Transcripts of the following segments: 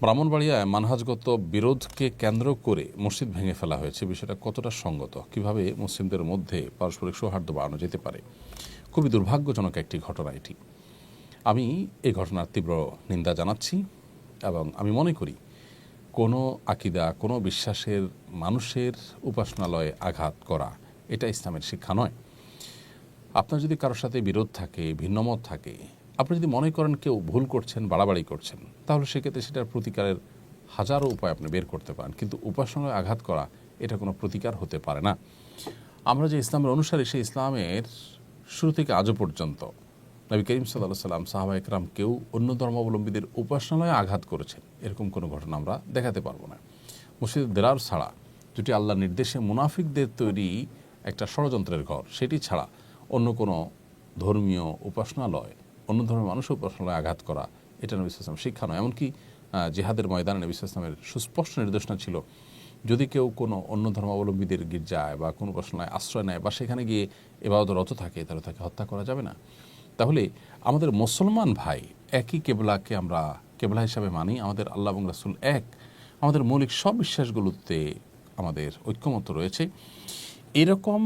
ব্রাহ্মণবাড়িয়ায় মানহাজগত বিরোধকে কেন্দ্র করে মসজিদ ভেঙে ফেলা হয়েছে। বিষয়টা কতটা সঙ্গত? কীভাবে মুসলিমদের মধ্যে পারস্পরিক সৌহার্দ্য বাড়ানো যেতে পারে? খুবই দুর্ভাগ্যজনক একটি ঘটনা এটি। আমি এই ঘটনার তীব্র নিন্দা জানাচ্ছি এবং আমি মনে করি, কোনো আকিদা, কোনো বিশ্বাসের মানুষের উপাসনালয়ে আঘাত করা এটা ইসলামের শিক্ষা নয়। আপনার যদি কারোর সাথে বিরোধ থাকে, ভিন্নমত থাকে আপনি যদি মনে করেন কেউ ভুল করছেন, বাড়াবাড়ি করছেন, তাহলে সেক্ষেত্রে সেটার প্রতিকারের হাজারো উপায় আপনি বের করতে পারেন। কিন্তু উপাসনায় আঘাত করা, এটা কোনো প্রতিকার হতে পারে না। আমরা যে ইসলামের অনুসারী, সেই ইসলামের শুরু থেকে আজও পর্যন্ত নবী করিম সাল্লাহ সাল্লাম সাহাবা একরাম কেউ অন্য ধর্মাবলম্বীদের উপাসনালয়ে আঘাত করেছেন। এরকম কোনো ঘটনা আমরা দেখাতে পারব না। মসজিদ দেরার ছাড়া যেটি আল্লাহ নির্দেশে মুনাফিকদের তৈরি একটা ষড়যন্ত্রের ঘর, সেটি ছাড়া অন্য কোনো ধর্মীয় উপাসনালয় অন্য ধর্মের মানুষের উপাসনালয়ে আঘাত করা, এটা নবী ইসলাম শিক্ষা নয়। এমনকি জেহাদের ময়দানে নবী ইসলামের সুস্পষ্ট নির্দেশনা ছিল, যদি কেউ কোনো অন্য ধর্মাবলম্বীদের গির্জায় বা কোনো উপাসনায় আশ্রয় নেয় বা সেখানে গিয়ে এবাদরত থাকে, তাহলে তাকে হত্যা করা যাবে না। তাহলে আমাদের মুসলমান ভাই একই কেবলাকে আমরা কেবলা হিসাবে মানি, আমাদের আল্লাহ এবং রাসুল এক। আমাদের মৌলিক সব বিশ্বাসগুলোতে আমাদের ঐক্যমত রয়েছে। এরকম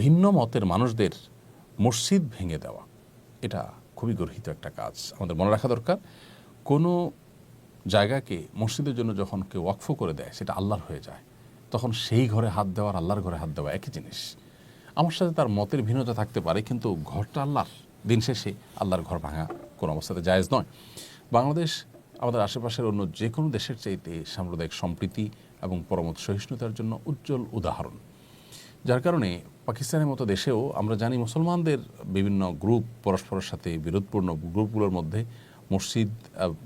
ভিন্ন মতের মানুষদের মসজিদ ভেঙে দেওয়া, এটা খুবই গর্হিত একটা কাজ। আমাদের মনে রাখা দরকার, কোনো জায়গাকে মসজিদের জন্য যখন কেউ ওয়াকফ করে দেয়, সেটা আল্লাহর হয়ে যায়। তখন সেই ঘরে হাত দেওয়ার আল্লাহর ঘরে হাত দেওয়া একই জিনিস। আমার সাথে তার মতের ভিন্নতা থাকতে পারে, কিন্তু ঘরটা আল্লাহর। দিন শেষে আল্লাহর ঘর ভাঙা কোনো অবস্থাতে জায়েজ নয়। বাংলাদেশ, আমাদের আশেপাশের অন্য যে কোনো দেশের চাইতে সাম্প্রদায়িক সম্প্রীতি এবং পরমত সহিষ্ণুতার জন্য উজ্জ্বল উদাহরণ। যার কারণে পাকিস্তানের মতো দেশেও আমরা জানি মুসলমানদের বিভিন্ন গ্রুপ পরস্পরের সাথে বিরোধপূর্ণ গ্রুপগুলোর মধ্যে মসজিদ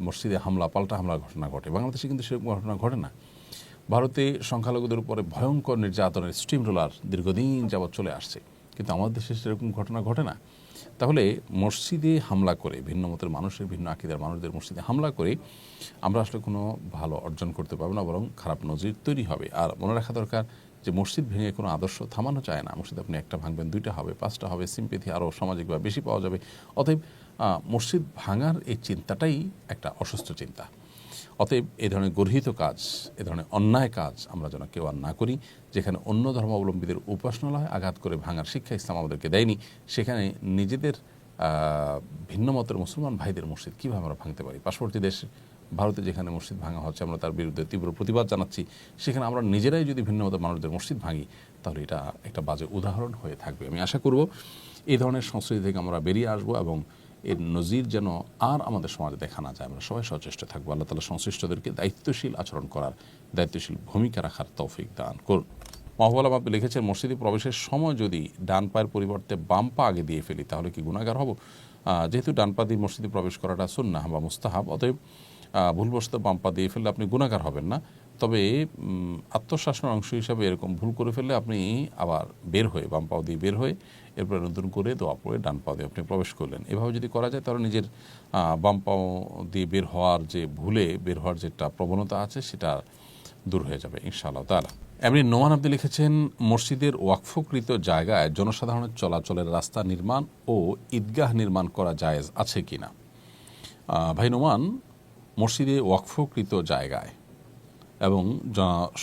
মসজিদে হামলা, পাল্টা হামলার ঘটনা ঘটে। বাংলাদেশে কিন্তু সেরকম ঘটনা ঘটে না। ভারতে সংখ্যালঘুদের উপরে ভয়ঙ্কর নির্যাতনের স্টিম রোলার দীর্ঘদিন যাবৎ চলে আসছে। কিন্তু আমাদের দেশে সেরকম ঘটনা ঘটে না। তাহলে মসজিদে হামলা করে, ভিন্ন মতের মানুষের, ভিন্ন আকিদার মানুষদের মসজিদে হামলা করে আমরা আসলে কোনো ভালো অর্জন করতে পারব না, বরং খারাপ নজির তৈরি হবে। আর মনে রাখা দরকার যে মসজিদ ভেঙে কোনো আদর্শ থামানো চায় না। মসজিদ আপনি একটা ভাঙবেন, দুইটা হবে, পাঁচটা হবে, সিম্পেথি আরও সামাজিকভাবে বেশি পাওয়া যাবে। অতএব মসজিদ ভাঙার এই চিন্তাটাই একটা অসুস্থ চিন্তা। অতএব, এ ধরনের গর্হিত কাজ, এ ধরনের অন্যায় কাজ আমরা যেন কেউ আর না করি, যেখানে অন্য ধর্মাবলম্বীদের উপাসনালয় আঘাত করে ভাঙার শিক্ষা ইসলাম আমাদেরকে দেয়নি, সেখানে নিজেদের ভিন্ন মতের মুসলমান ভাইদের মসজিদ কীভাবে আমরা ভাঙতে পারি? পার্শ্ববর্তী দেশ ভারতে যেখানে মসজিদ ভাঙা হচ্ছে, আমরা তার বিরুদ্ধে তীব্র প্রতিবাদ জানাচ্ছি, সেখানে আমরা নিজেরাই যদি ভিন্ন মতের মানুষদের মসজিদ ভাঙি, তাহলে এটা একটা বাজে উদাহরণ হয়ে থাকবে। আমি আশা করব এই ধরনের সংস্কৃতি থেকে আমরা বেরিয়ে আসব এবং এর নজির যেন আর আমাদের সমাজে দেখা না যায়। আমরা সবাই সচেষ্ট থাকব। আল্লাহ তালা সংশ্লিষ্টদেরকে দায়িত্বশীল আচরণ করার, দায়িত্বশীল ভূমিকা রাখার তৌফিক দান করুন। মাহবুল আহমদ লিখেছেন, মসজিদে প্রবেশের সময় যদি ডান পায়ের পরিবর্তে বাম পা আগে দিয়ে ফেলি, তাহলে কি গুণাগার হব? যেহেতু ডান পা দিয়ে মসজিদে প্রবেশ করাটা সুন্নাহ বা মুস্তাহাব, অতএব ভুলবশত বাম পা দিয়ে ফেললে আপনি গুণাকার হবেন না। তবে আত্মশাসনের অংশ হিসাবে এরকম ভুল করে ফেললে আপনি আবার বের হয়ে বাম পাও দিয়ে বের হয়ে এরপরে নতুন করে দোয়া পড়ে ডান পাও দিয়ে আপনি প্রবেশ করলেন। এভাবে যদি করা যায়, তাহলে নিজের বাম পাও দিয়ে বের হওয়ার যে ভুলে বের হওয়ার যে একটা প্রবণতা আছে, সেটা দূর হয়ে যাবে ইনশাআল্লাহ তালা এমনি নোমান আব্দি লিখেছেন, মসজিদের ওয়াকফকৃত জায়গায় জনসাধারণের চলাচলের রাস্তা নির্মাণ ও ঈদগাহ নির্মাণ করা জায়েজ আছে কিনা? ভাই নোমান মসজিদে ওয়াকফকৃত জায়গায় এবং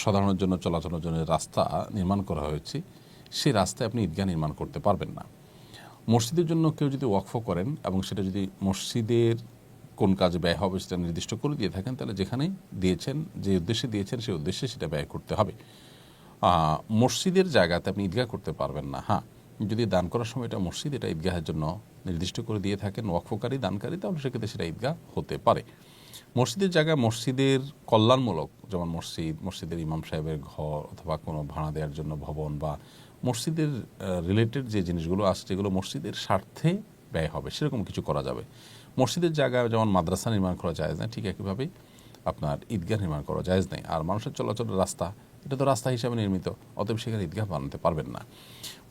সাধারণের জন্য, চলাচলের জন্য রাস্তা নির্মাণ করা হয়েছে, সেই রাস্তায় আপনি ঈদগাহ নির্মাণ করতে পারবেন না। মসজিদের জন্য কেউ যদি ওয়াকফ করেন এবং সেটা যদি মসজিদের কোন কাজে ব্যয় হবে সেটা নির্দিষ্ট করে দিয়ে থাকেন, তাহলে যেখানে দিয়েছেন, যে উদ্দেশ্যে দিয়েছেন, সেই উদ্দেশ্যে সেটা ব্যয় করতে হবে। মসজিদের জায়গাতে আপনি ঈদগাহ করতে পারবেন না। হ্যাঁ যদি দান করার সময় এটা মসজিদ, এটা ঈদগাহের জন্য নির্দিষ্ট করে দিয়ে থাকেন, ওয়াকফকারী, দানকারী, তাহলে সেক্ষেত্রে সেটা ঈদগাহ হতে পারে। মসজিদের জায়গায় মসজিদের কল্যাণমূলক, যেমন মসজিদ, মসজিদের ইমাম সাহেবের ঘর অথবা কোনো ভাড়া দেওয়ার জন্য ভবন বা মসজিদের রিলেটেড যে জিনিসগুলো আছে যেগুলো মসজিদের স্বার্থে ব্যয় হবে, সেরকম কিছু করা যাবে। মসজিদের জায়গায় যেমন মাদ্রাসা নির্মাণ করা যায় না, ঠিক একইভাবে আপনার ঈদগাহ নির্মাণ করা জায়েজ নেই আর মানুষের চলাচলের রাস্তা, এটা তো রাস্তা হিসাবে নির্মিত, অতএব সেখানে ঈদগাহ বানাতে পারবেন না।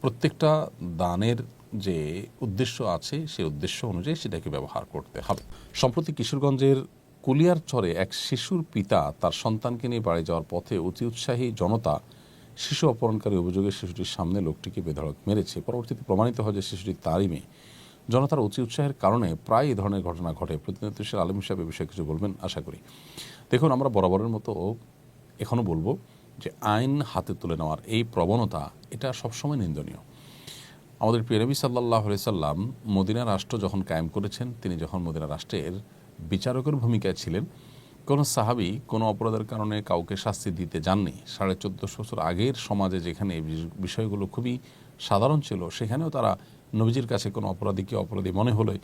প্রত্যেকটা দানের যে উদ্দেশ্য আছে, সেই উদ্দেশ্য অনুযায়ী সেটাকে ব্যবহার করতে হবে। সম্প্রতি কিশোরগঞ্জের কুলিয়ার চরে এক শিশুর পিতা তার সন্তানকে নিয়ে বাড়ি যাওয়ার পথে অতি উৎসাহী জনতা শিশু অপহরণকারী অভিযোগে শিশুটির সামনে লোকটিকে বেধড়ক মেরেছে। পরবর্তীতে প্রমাণিত হয় যে শিশুটি তারই মেয়ে। জনতার অতি উৎসাহের কারণে প্রায় এই ধরনের ঘটনা ঘটে। প্রতিনিধিশীল আলম হিসাবে বিষয়ে কিছু বলবেন, আশা করি। দেখুন, আমরা বরাবরের মতো এখনও বলব যে আইন হাতে তুলে নেওয়ার এই প্রবণতা, এটা সবসময় নিন্দনীয়। আমাদের প্রিয় নবী সাল্লাহ সাল্লাম মদিনা রাষ্ট্র যখন কায়েম করেছেন, তিনি যখন মদিনা রাষ্ট্রের বিচারকের ভূমিকায় ছিলেন। কোনো সাহাবি কোনো অপরাধের কারণে কাউকে শাস্তি দিতে যাননি। সাড়ে চোদ্দোশো বছর আগের সমাজে যেখানে বিষয়গুলো খুবই সাধারণ ছিল, সেখানেও তারা নবীজির কাছে কোনো অপরাধীকে অপরাধী মনে হলে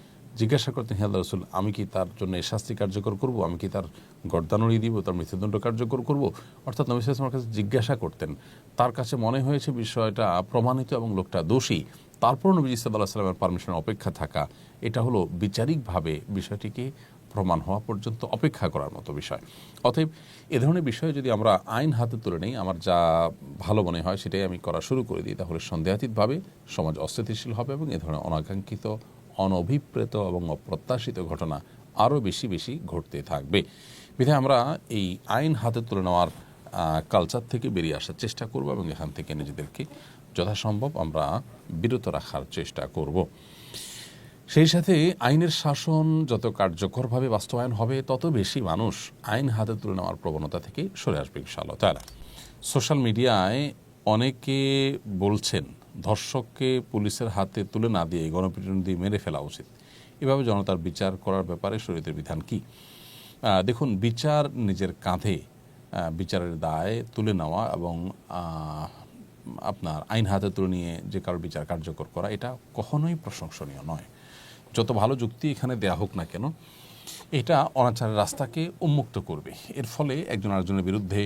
জিজ্ঞাসা করতেন হিয়াদ রসুল, আমি কি তার জন্য শাস্তি কার্যকর করব? আমি কি তার গর্দানুড়ি দিব? তার মৃত্যুদণ্ড কার্যকর করব? অর্থাৎ নবী সাল্লামের কাছে জিজ্ঞাসা করতেন। তার কাছে মনে হয়েছে বিষয়টা প্রমাণিত এবং লোকটা দোষী। তারপর নবী সাল্লাহ সাল্লামের পারমিশনের অপেক্ষা থাকা, এটা হলো বিচারিকভাবে বিষয়টিকে প্রমাণ হওয়া পর্যন্ত অপেক্ষা করার মতো বিষয়। অতএব এ ধরনের বিষয়ে যদি আমরা আইন হাতে তুলে নেই, আমার যা ভালো মনে হয় সেটাই আমি করা শুরু করে দিই। তাহলে সন্দেহাতীতভাবে সমাজ অস্থিতিশীল হবে এবং এ ধরনের অনাকাঙ্ক্ষিত, অনভিপ্রেত এবং অপ্রত্যাশিত ঘটনা আরও বেশি বেশি ঘটতে থাকবে। বিধায় আমরা এই আইন হাতে তুলে নেওয়ার কালচার থেকে বেরিয়ে আসার চেষ্টা করব এবং এখান থেকে নিজেদেরকে যথাসম্ভব আমরা বিরত রাখার চেষ্টা করব। সেই সাথে আইনের শাসন যত কার্যকরভাবে বাস্তবায়ন হবে, তত বেশি মানুষ আইন হাতে তুলে নেওয়ার প্রবণতা থেকে সরে আসবে ইনশাআল্লাহ তারা সোশ্যাল মিডিয়ায় অনেকে বলছেন, ধর্ষককে পুলিশের হাতে তুলে না দিয়ে গণপিটুনি দিয়ে মেরে ফেলা উচিত। এভাবে জনতার বিচার করার ব্যাপারে শরীরের বিধান কি? দেখুন, বিচার নিজের কাঁধে বিচারের দায় তুলে নেওয়া এবং আপনার আইন হাতে তুলে নিয়ে যে কারোর বিচার কার্যকর করা, এটা কখনোই প্রশংসনীয় নয়। যত ভালো যুক্তি এখানে দেয়া হোক না কেন, এটা অনাচারের রাস্তাকে উন্মুক্ত করবে। এর ফলে একজন আরেকজনের বিরুদ্ধে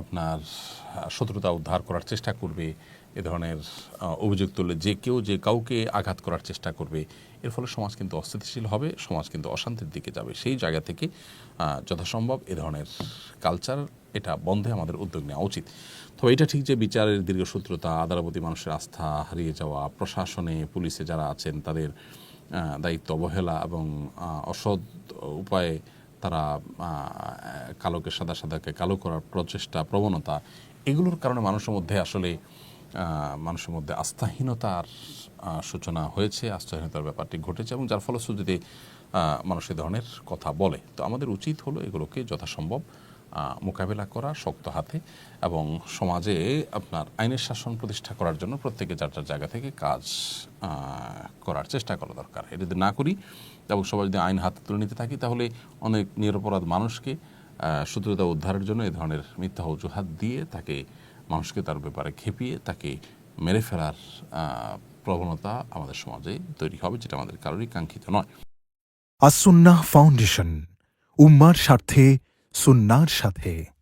আপনার শত্রুতা উদ্ধার করার চেষ্টা করবে, এ ধরনের অভিযোগ তুললে যে কেউ যে কাউকে আঘাত করার চেষ্টা করবে, এর ফলে সমাজ কিন্তু অস্থিতিশীল হবে, সমাজ কিন্তু অশান্তির দিকে যাবে। সেই জায়গা থেকে যথাসম্ভব এ ধরনের কালচার এটা বন্ধে আমাদের উদ্যোগ নেওয়া উচিত। তবে এটা ঠিক যে বিচারের দীর্ঘসূত্রতা আদালতের প্রতি মানুষের আস্থা হারিয়ে যাওয়া, প্রশাসনে, পুলিশে যারা আছেন, তাদের দায়িত্ব অবহেলা এবং অসৎ উপায়ে তারা কালোকে সাদা সাদাকে কালো করার প্রচেষ্টা, প্রবণতা, এগুলোর কারণে মানুষের মধ্যে আসলে মানুষের মধ্যে আস্থাহীনতার সূচনা হয়েছে, আস্থাহীনতার ব্যাপারটি ঘটেছে এবং যার ফলশ্রুতিতে মানুষ এ ধরনের কথা বলে। তো আমাদের উচিত হলো এগুলোকে যথাসম্ভব মোকাবেলা করা শক্ত হাতে এবং সমাজে আপনার আইনের শাসন প্রতিষ্ঠা করার জন্য প্রত্যেকে যার যার জায়গা থেকে কাজ করার চেষ্টা করা দরকার। এটা যদি না করি এবং সবাই যদি আইন হাতে তুলে নিতে থাকি, তাহলে অনেক নিরপরাধ মানুষকে শত্রুতা উদ্ধারের জন্য এ ধরনের মিথ্যা অজুহাত দিয়ে তাকে, মানুষকে তার ব্যাপারে খেপিয়ে তাকে মেরে ফেলার প্রবণতা আমাদের সমাজে তৈরি হবে, যেটা আমাদের কারোরই কাঙ্ক্ষিত নয়। আসুন্নাহ ফাউন্ডেশন, উম্মার স্বার্থে সুন্নার সাথে।